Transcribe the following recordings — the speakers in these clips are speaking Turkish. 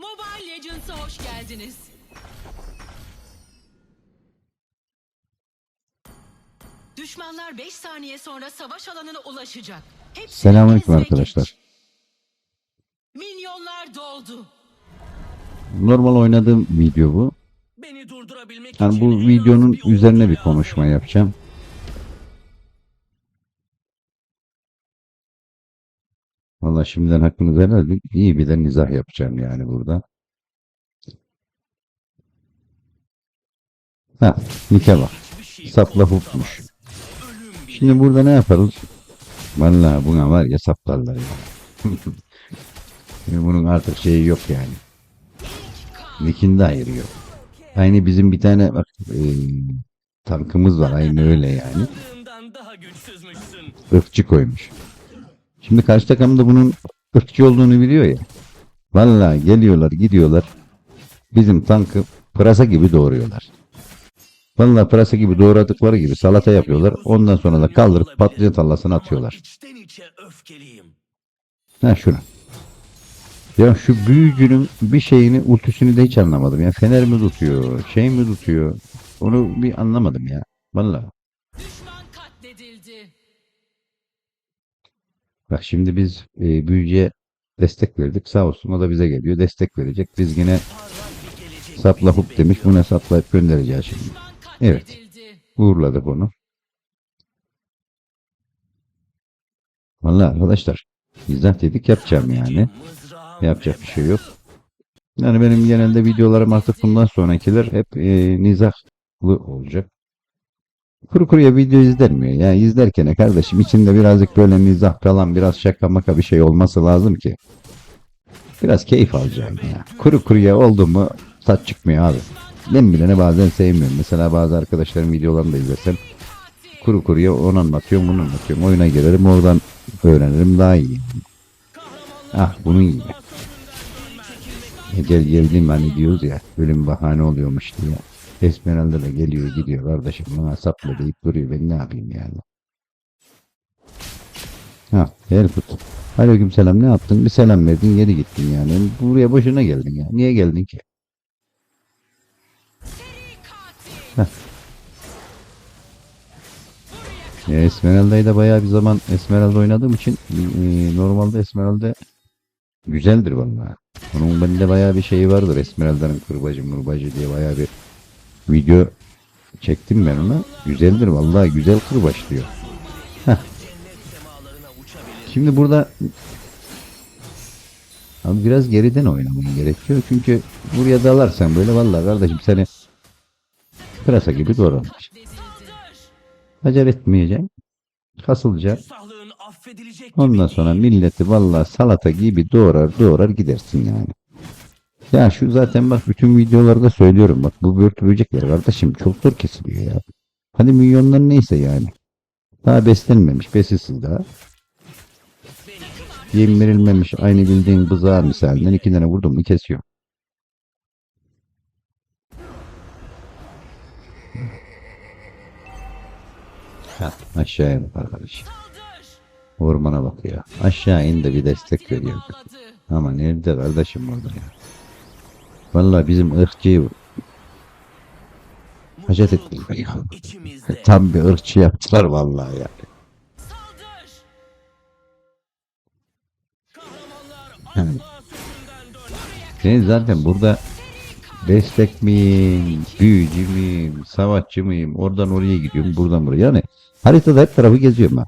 Mobile Legends'a hoş geldiniz. Düşmanlar 5 saniye sonra savaş alanına ulaşacak. Selamünaleyküm ve arkadaşlar. Minyonlar doldu. Normal oynadığım video bu. Beni durdurabilmek Yani için bu videonun üzerine bir konuşma yapacağım. Valla şimdiden hakkınızı helal edin. İyi bir de mizah yapacağım yani burada. Ha, Nike şey Sapla hupmuş. Şimdi burada ne yaparız? Valla buna var ya saplarlar ya. Şimdi bunun artık şeyi yok yani. Nick'inde ayrı yok. Aynı bizim bir tane bak e, tankımız var aynı öyle yani. ırkçı koymuş. Şimdi karşı takım da bunun ırkçı olduğunu biliyor ya. Vallahi geliyorlar gidiyorlar. Bizim tankı pırasa gibi doğruyorlar. Vallahi pırasa gibi doğradıkları gibi salata yapıyorlar. Ondan sonra da kaldırıp patlıcan tallasına atıyorlar. Ha şunu. Ya şu büyücünün bir şeyini ultisini de hiç anlamadım. Ya fener mi tutuyor, şey mi tutuyor? Onu bir anlamadım ya. Vallahi. Bak şimdi biz e, büyücüye destek verdik. Sağ olsun o da bize geliyor. Destek verecek. Biz yine sapla hup demiş. Buna saplayıp göndereceğiz şimdi. Evet. Uğurladık onu. Vallahi arkadaşlar izah dedik yapacağım yani. Yapacak bir şey yok. Yani benim genelde videolarım artık bundan sonrakiler hep e, nizahlı olacak. Kuru kuruya video izlenmiyor. Yani izlerken kardeşim içinde birazcık böyle mizah falan biraz şaka maka bir şey olması lazım ki. Biraz keyif alacağım ya. Kuru kuruya oldu mu tat çıkmıyor abi. Ben bilene bazen sevmiyorum. Mesela bazı arkadaşlarım videolarını da izlesem kuru kuruya onu anlatıyorum bunu anlatıyorum. Oyuna girerim oradan öğrenirim daha iyi. Ah bunun gibi. Gel geldim hani diyoruz ya ölüm bahane oluyormuş diye. Esmeralda da geliyor gidiyor kardeşim bana sapla deyip duruyor ben ne yapayım yani. Ha Erkut. Aleyküm selam ne yaptın? Bir selam verdin geri gittin yani. Buraya boşuna geldin ya. Niye geldin ki? Heh. Ya Esmeralda'yı da bayağı bir zaman Esmeralda oynadığım için e, normalde Esmeralda güzeldir vallahi. Onun bende bayağı bir şeyi vardır Esmeralda'nın kırbacı mırbacı diye bayağı bir video çektim ben ona. Güzeldir vallahi güzel kırbaç diyor. Heh. Şimdi burada Abi biraz geriden oynaman gerekiyor. Çünkü buraya dalarsan böyle vallahi kardeşim seni pırasa gibi doğramış. Hacer. Sağlığın affedilecek Ondan sonra milleti vallahi salata gibi doğrar doğrar gidersin yani. Ya şu zaten bak bütün videolarda söylüyorum bak bu börtü böcekler kardeşim çok zor kesiliyor ya. Hadi milyonlar neyse yani. Daha beslenmemiş besisiz daha. Yem verilmemiş aynı bildiğin bızağı misalinden iki tane vurdum mu kesiyor. Ha, aşağıya bak arkadaş. Ormana bakıyor. Aşağı in de bir destek veriyor. Ama nerede kardeşim orada ya? Vallahi bizim ırkçıyı hacet ettiler ya. Tam bir ırkçı yaptılar vallahi ya. Saldır. Yani. Ben zaten burada destek miyim, büyücü müyüm, savaşçı mıyım, oradan oraya gidiyorum, buradan buraya. Yani haritada hep tarafı geziyorum ben.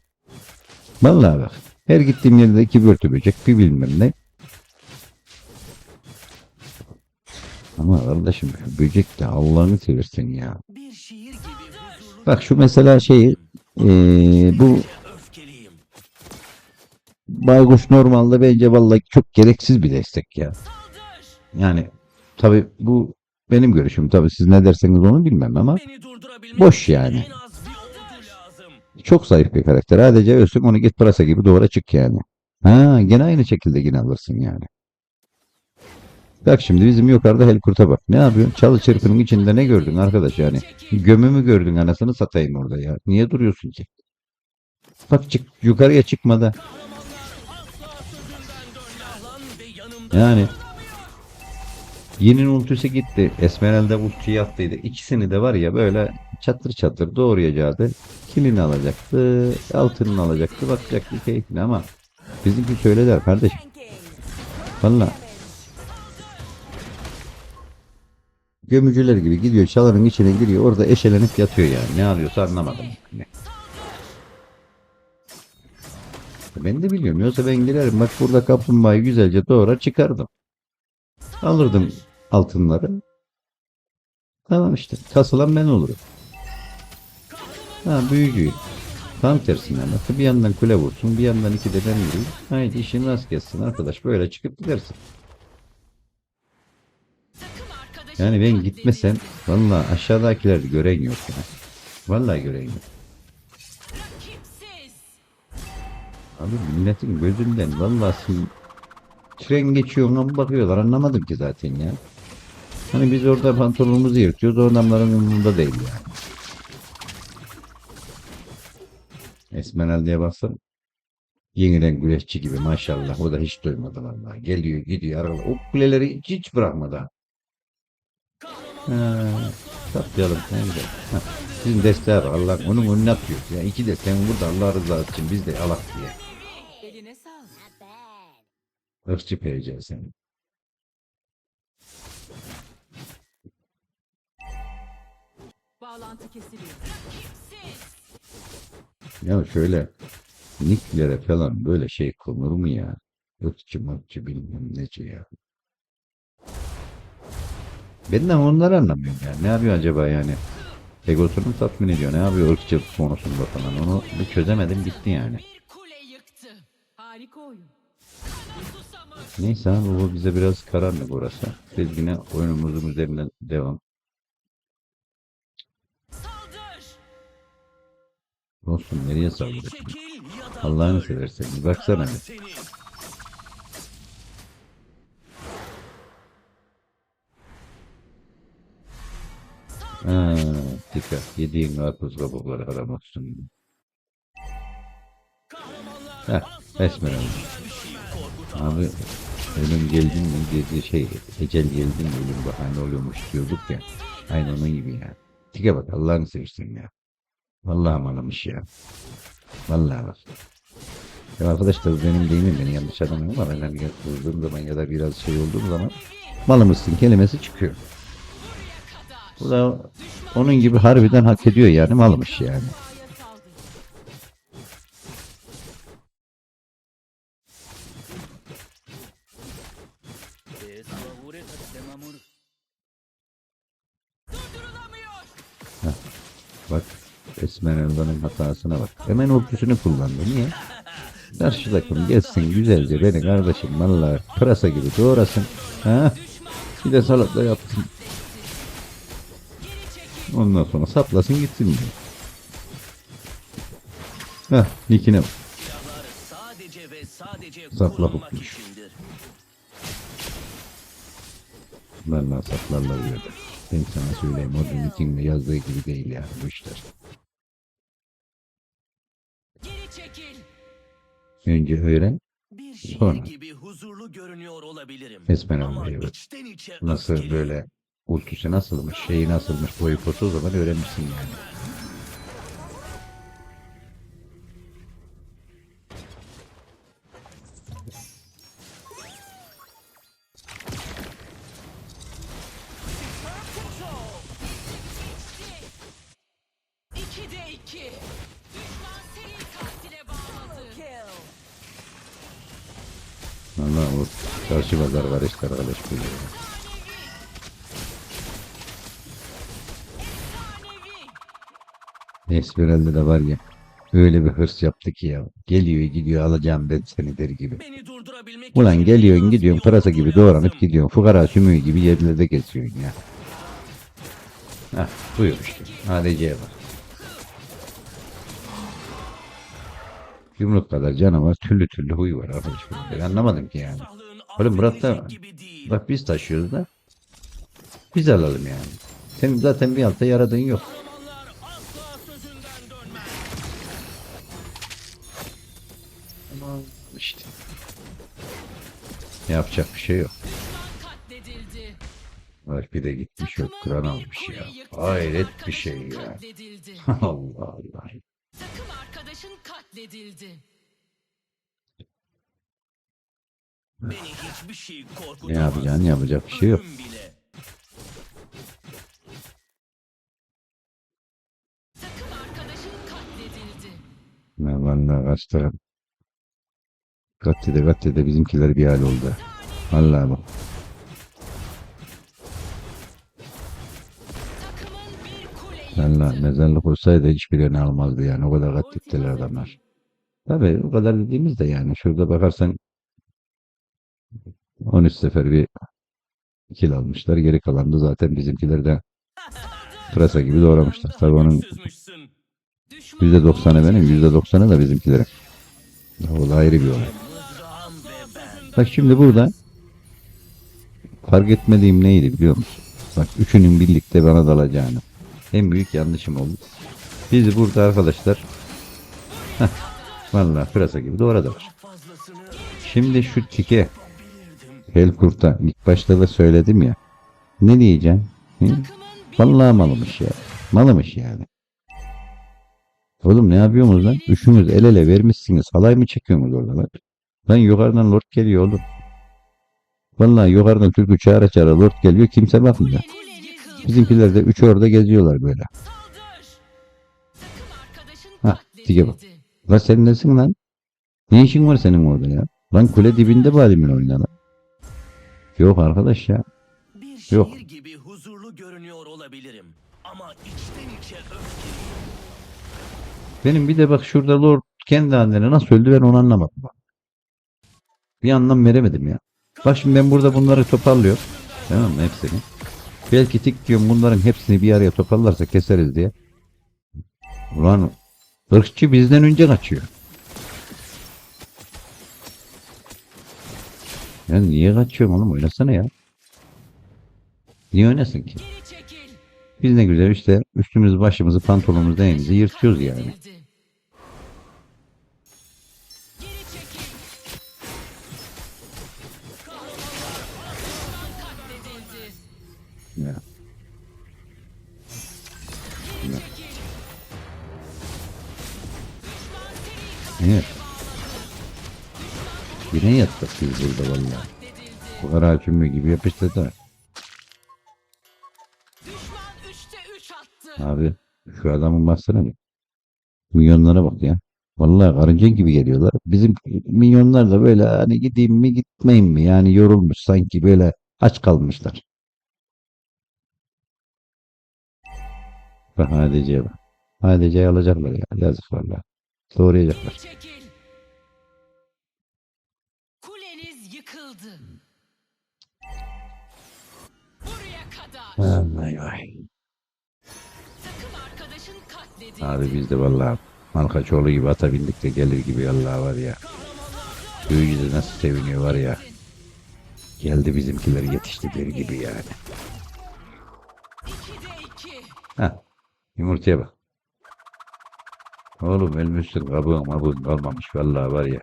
Vallahi bak. Her gittiğim yerde iki börtü böcek, bir bilmem ne. Ama kardeşim şu böcek de Allah'ını seversen ya. Bir şiir gibi huzurlu Bak şu mesela şeyi eee, bu. Baykuş normalde bence vallahi çok gereksiz bir destek ya. Yani tabi bu benim görüşüm tabi siz ne derseniz onu bilmem ama Boş yani. Çok zayıf bir karakter. Sadece ölsün onu git pırasa gibi duvara çık yani. Ha gene aynı şekilde yine alırsın yani. Bak şimdi bizim yukarıda Helkurt'a bak. Ne yapıyorsun? Çalı çırpının içinde ne gördün arkadaş yani? Gömü mü gördün anasını satayım orada ya. Niye duruyorsun ki? Bak çık yukarıya yanımda Yani Yinin ultisi gitti. Esmeralda ultiyi attıydı. İkisini de var ya böyle çatır çatır doğrayacaktı. Kilini alacaktı. Altınını alacaktı. Bakacaktı keyfine ama bizimki söyler kardeşim. Valla. Gömücüler gibi gidiyor çalanın içine giriyor orada eşelenip yatıyor yani. Ne arıyorsa anlamadım. Ben de biliyorum. Yoksa ben girerim. Bak burada kaplumbağayı güzelce doğrar çıkardım. Alırdım altınları. Tamam işte. Kasılan ben olurum. Ha büyücüyüm. Tam tersinden nasıl bir yandan kule vursun bir yandan iki de ben vurayım. Haydi işin rast gelsin arkadaş böyle çıkıp gidersin. Yani ben gitmesem valla aşağıdakileri gören yok ya. Vallahi gören yok. Abi milletin gözünden vallahi sil- tren geçiyor ama bakıyorlar anlamadım ki zaten ya. Hani biz orada pantolonumuzu yırtıyoruz o adamların umurunda değil yani. Esmeralde'ye baksam yeniden güreşçi gibi maşallah o da hiç duymadı vallahi. Geliyor gidiyor aralar. O kuleleri hiç, hiç bırakmadı ha. Saplayalım güzel. Ha, Sizin desteğe bak Allah onun önüne atıyor. Ya iki desteğin burada Allah rızası için biz de alak diye. Eline sağlık. Irkçı. Bağlantı kesiliyor. Rakipsiz. Ya şöyle nicklere falan böyle şey konur mu ya? Irkçı mırkçı bilmem neci ya. Ben de onları anlamıyorum ya. Ne yapıyor acaba yani? Egosunu mu tatmin ediyor. Ne yapıyor ırkçı konusunda falan. Onu bir çözemedim gitti yani. Neyse abi bu bize biraz karanlık orası. Biz yine oyunumuzun üzerinden devam. Olsun nereye saldırıyorsun? Allah'ını seversen baksana. Bir. Ha, dikkat. Yediğin karpuz kabukları aramasın. Kahramanlar Heh, korkutamaz. Abi ölüm geldi mi dediği şey ecel geldi mi ölüm bahane oluyormuş diyorduk ya. Aynı onun gibi ya. Tike bak Allah'ını seversen ya. Vallahi malamış ya. Vallahi bak. Ya arkadaşlar benim deyimim beni yanlış anlamayın ama ben hani vurduğum zaman ya da biraz şey olduğum zaman malımızsın kelimesi çıkıyor. Bu da onun gibi harbiden hak ediyor yani malmış yani. Durdurulamıyor. Bak Esmeralda'nın hatasına bak. Hemen ultisini kullandı. Niye? Karşı takım gelsin güzelce beni kardeşim valla pırasa gibi doğrasın. Ha? Bir de salata yapsın. Ondan sonra saplasın gitsin diyor. Heh, nikine bak. Sapla tutmuş. içindir. Valla saplarlar diyor. Ben sana söyleyeyim o nikinde yazdığı gibi değil yani bu işler. Geri çekil. Önce öğren Bir şiir Sonra. gibi huzurlu görünüyor olabilirim. Esmeralda Ama evet. nasıl böyle ultisi nasılmış, şeyi nasılmış, boyu potu o zaman öğrenmişsin yani. Valla o karşı pazar var işte arkadaş böyle. Esmeralda da var ya öyle bir hırs yaptı ki ya. Geliyor gidiyor alacağım ben seni der gibi. Ulan geliyorsun gidiyorsun pırasa gibi doğranıp gidiyorsun. Fukara sümüğü gibi yerlerde geziyorsun ya. Hah buyur işte. ADC'ye bak. Yumruk kadar canavar türlü türlü huyu var arkadaş. Ben anlamadım ki yani. Oğlum Murat da bak biz taşıyoruz da biz alalım yani. Senin zaten bir altta yaradığın yok. İşte. Yapacak bir şey yok. Bir de gitmiş yok kıran almış ya. Hayret bir şey ya. Allah Allah. Takım arkadaşın katledildi. Beni hiçbir şey korkutamaz. Ne yapacaksın yapacak bir şey yok. Arkadaşın katledildi. Ne kaç tane. Gatte de gatte de bizimkiler bir hal oldu. Vallahi bak. Vallahi mezarlık olsaydı hiçbirini almazdı yani. O kadar katlettiler adamlar. Tabii o kadar dediğimiz de yani. Şurada bakarsan 13 sefer bir kill almışlar. Geri kalan da zaten bizimkiler de pırasa gibi doğramışlar. Tabii onun Güçsüzmüşsün. Düşman %90'ı benim, %90'ı da bizimkilerin. O da ayrı bir olay. Bak şimdi burada fark etmediğim neydi biliyor musun? Bak üçünün birlikte bana dalacağını. En büyük yanlışım oldu. Biz burada arkadaşlar vallahi pırasa gibi doğradılar. Şimdi şu tike. Helkurt'a ilk başta da söyledim ya. Ne diyeceğim? Hı? Vallahi malmış ya. Malmış yani. Oğlum ne yapıyorsunuz lan? Üçünüz el ele vermişsiniz. Halay mı çekiyorsunuz orada lan? Lan yukarıdan lord geliyor oğlum. Vallahi yukarıdan türkü çağıra çağıra lord geliyor. Kimse bakmıyor. Bizimkiler de üçü orada geziyorlar böyle. Ha, tike bak. Lan sen nesin lan? Ne işin var senin orada ya? Lan kule dibinde barimin oyna lan. Yok arkadaş ya. Yok. gibi huzurlu görünüyor olabilirim. Ama içten içe öfkeliyim. Benim bir de bak şurada Lord kendi haline nasıl öldü ben onu anlamadım. Bir anlam veremedim ya. Bak şimdi ben burada bunları toparlıyorum. Tamam mı hepsini? Belki tik diyorum bunların hepsini bir araya toparlarsa keseriz diye. Ulan ırkçı bizden önce kaçıyor. Ya niye kaçıyorum oğlum oynasana ya. Niye oynasın ki? Biz ne güzel işte üstümüz başımızı pantolonumuzu neyimizi yırtıyoruz yani. Evet. Yine yattık biz burada vallahi. katledildi. Bu kadar cümle gibi yapıştırdı. Düşman 3'te 3 attı. Abi şu adamın baksana bir. Milyonlara bak ya. Vallahi karınca gibi geliyorlar. Bizim milyonlar da böyle hani gideyim mi gitmeyeyim mi? Yani yorulmuş sanki böyle aç kalmışlar. Bak ADC'ye bak. ADC'yi alacaklar ya. Yazık valla. Doğrayacaklar. Çekil. Kuleniz yıkıldı. Buraya kadar. Vay vay. Takım arkadaşın katledildi. Abi biz de vallahi Malkaçoğlu gibi ata bindik de gelir gibi Allah var ya. Göğüzü nasıl seviniyor var ya. Geldi bizimkiler yetiştikleri gibi yani. 2'de 2. Heh. Yumurtaya bak. Oğlum ölmüşsün kabuğun mabuğun kalmamış vallahi var ya.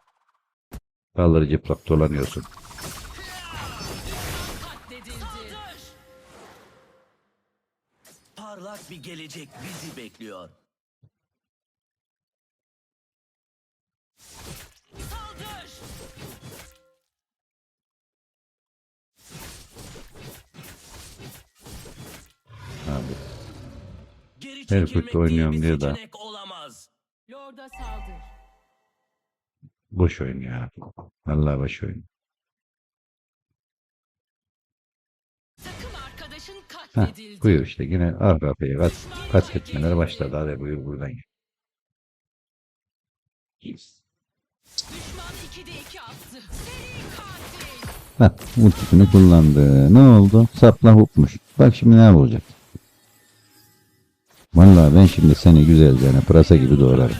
Kalır cıplak dolanıyorsun. Parlak bir gelecek bizi bekliyor. Abi. Her kurt oynuyorum diye da. Boş oyun ya. Vallahi boş oyun. Heh, buyur işte yine arka kapıya kat, kat etmeler başladı. Hadi buyur buradan gel. Düşman 2'de 2 attı. Seri katil. Heh, ultisini kullandı. Ne oldu? Sapla hopmuş. Bak şimdi ne olacak? Vallahi ben şimdi seni güzelce yani pırasa gibi doğrarım.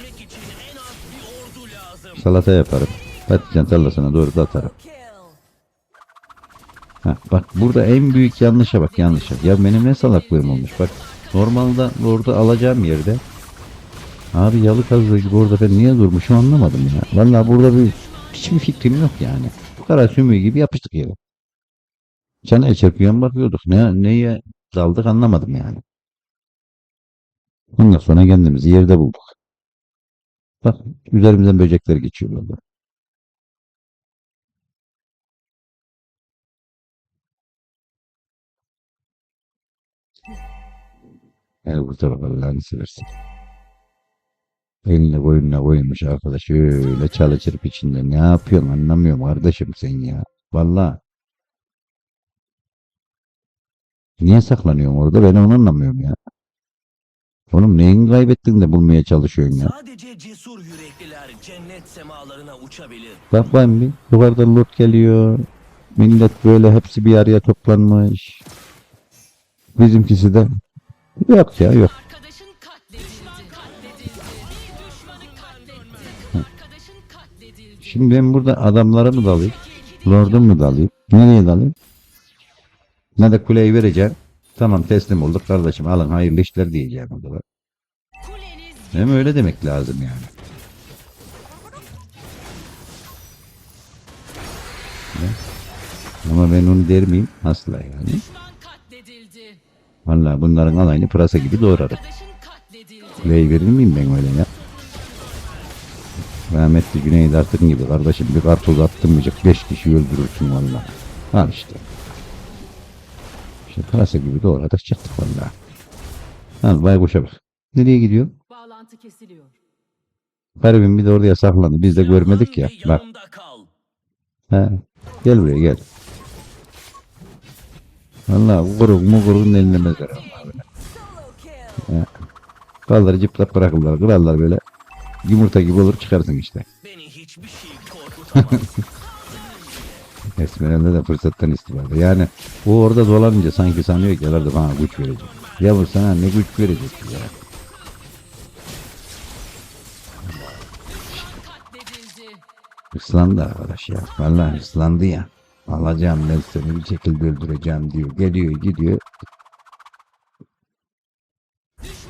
Salata yaparım. Patlıcan tarlasına doğru da atarım. Heh, bak burada en büyük yanlışa bak yanlışa. Ya benim ne salaklığım olmuş bak. Normalde orada alacağım yerde. Abi yalı kazdığı gibi orada ben niye durmuşum anlamadım ya. Vallahi burada bir hiçbir fikrim yok yani. Bu kadar sümüğü gibi yapıştık yere. Çene çırpıyan bakıyorduk. Ne, neye daldık anlamadım yani. Ondan sonra kendimizi yerde bulduk. Bak üzerimizden böcekler geçiyorlar. bak. Yani bu tarafa Allah'ını seversin. Eline boyunla koymuş arkadaş öyle çalı çırp içinde. Ne yapıyorsun anlamıyorum kardeşim sen ya. Vallahi. Niye saklanıyorsun orada ben onu anlamıyorum ya. Oğlum neyin kaybettin de bulmaya çalışıyorsun ya. Sadece cesur yürekliler cennet semalarına uçabilir. Bak ben bir yukarıda lot geliyor. Millet böyle hepsi bir araya toplanmış. Bizimkisi de yok ya yok. Arkadaşın katledildi. Düşman katledildi. Bir düşmanı katletti. Takım arkadaşın katledildi. Şimdi ben burada adamlara mı dalayım? Lord'u mu dalayım? Nereye dalayım? Ne de kuleyi vereceğim. Tamam teslim olduk kardeşim alın hayırlı işler diyeceğim o zaman. Kuleniz Hem öyle demek lazım yani. Ne? Ama ben onu der miyim? Asla yani. Vallahi bunların alayını pırasa gibi doğrarım. Kuleyi verir miyim ben öyle ya? Rahmetli Güney Dartın gibi kardeşim bir kartoz attırmayacak beş kişi öldürürsün vallahi. Al işte. İşte pırasa gibi doğradık çıktık vallahi. Al baykuşa bak. Nereye gidiyor? Bağlantı kesiliyor. Garibim bir de oraya saklandı. Biz de görmedik ya. Bak. He. Gel buraya gel. Vallahi kuruk mu Allah böyle. He. Kaldır cıplak bırakırlar. Kırarlar böyle. Yumurta gibi olur çıkarsın işte. Beni hiçbir şey korkutamaz. Esmeralda de fırsattan istifade. Yani o orada dolanınca sanki sanıyor ki herhalde bana güç verecek. Ya bu sana ne güç verecek ya. Islandı arkadaş ya. Vallahi ıslandı ya. Alacağım ben seni bir şekilde öldüreceğim diyor. Geliyor gidiyor.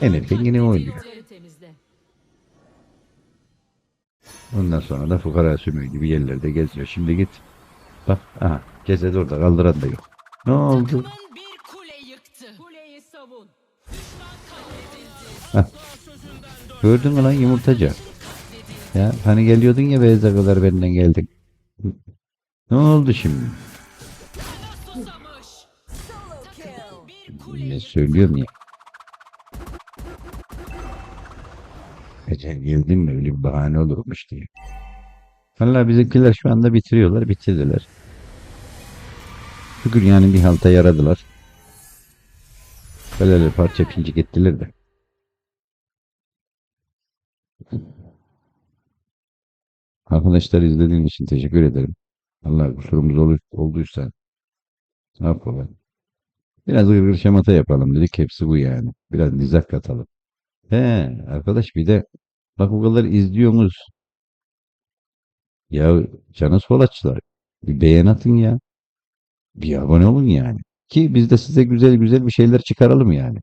En erken yine oynuyor. Ondan sonra da fukara sümüğü gibi yerlerde geziyor. Şimdi git. Bak aha cesedi orada kaldıran da yok. Ne oldu? Bir kule yıktı. Kuleyi savun. Düşman katledildi. Gördün mü lan yumurtacı? Ya hani geliyordun ya Beyaz'a kadar benden geldin. Ne oldu şimdi? Susamış. Takımın bir kule Ne söylüyorum ya. Ecel geldin mi öyle bir bahane olurmuş diye. Valla bizimkiler şu anda bitiriyorlar, bitirdiler. Şükür yani bir halta yaradılar. Böyle parça pincik ettiler de. Arkadaşlar izlediğiniz için teşekkür ederim. Allah kusurumuz olduysa yapalım? Biraz gırgır şamata yapalım dedik. Hepsi bu yani. Biraz nizah katalım. He arkadaş bir de bak o kadar izliyorsunuz. Ya canı solaçlar. Bir beğen atın ya. Bir abone olun yani. Ki biz de size güzel güzel bir şeyler çıkaralım yani.